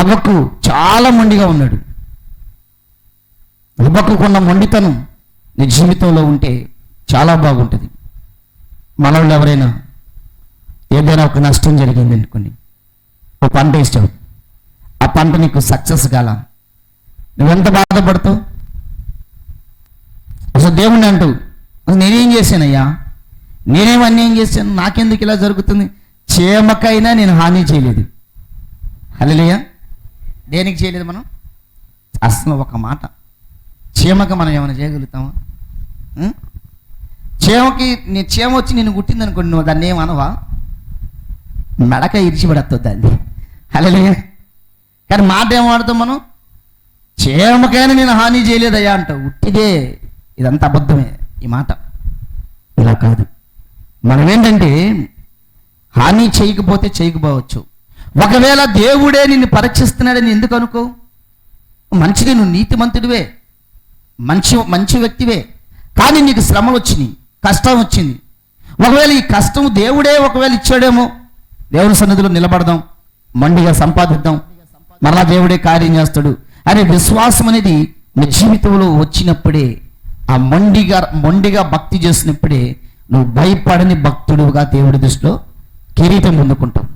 హబక్కు చాలా మొండిగా ఉన్నాడు. హబక్కుకున్న మొండితనం నీ జీవితంలో ఉంటే చాలా బాగుంటుంది. మనవులు ఎవరైనా ఏదైనా ఒక నష్టం జరిగింది అనుకోండి ఓ పంట ఇష్టం ఆ పంట నీకు సక్సెస్ కాల. నువ్వెంత బాధపడతావు? అసలు దేవుణ్ణి అంటూ అసలు నేనేం చేశానయ్యా? నేనేం అన్యాయం చేశాను? నాకెందుకు ఇలా జరుగుతుంది? చేమకైనా నేను హాని చేయలేదు. హలోయ దేనికి చేయలేదు మనం? అసలు ఒక మాట. చీమకి మనం ఏమైనా చేయగలుగుతామా? చీమకి నీ చీమ వచ్చి నేను గుట్టిందనుకోండి నువ్వు దాన్ని ఏమనవా మెడక ఇరిచిపడద్దు దాన్ని. హలోయ కానీ మాట ఏం వాడతాం మనం? చీమకైనా నేను హాని చేయలేదయ్యా అంటావు ఉట్టిదే. ఇదంతా అబద్ధమే. ఈ మాట. ఇలా కాదు. మనం ఏంటంటే హాని చేయకపోతే చేయకపోవచ్చు. ఒకవేళ దేవుడే నిన్ను పరీక్షిస్తున్నాడని ఎందుకు అనుకో? మంచిది నువ్వు నీతిమంతుడివే. మంచి మంచి వ్యక్తివే. కానీ నీకు శ్రమలు వచ్చినాయి కష్టం వచ్చింది. ఒకవేళ ఈ కష్టం దేవుడే ఒకవేళ ఇచ్చాడేమో దేవుని సన్నిధిలో నిలబడదాం మండిగా సంపాదిద్దాం. మరలా దేవుడే కార్యం చేస్తాడు. అనే విశ్వాసం అనేది నీ జీవితంలో వచ్చినప్పుడే ఆ మొండిగా మొండిగా భక్తి చేసినప్పుడే నువ్వు భయపడని భక్తుడుగా దేవుడి దృష్టిలో కిరీటం పొందుకుంటావు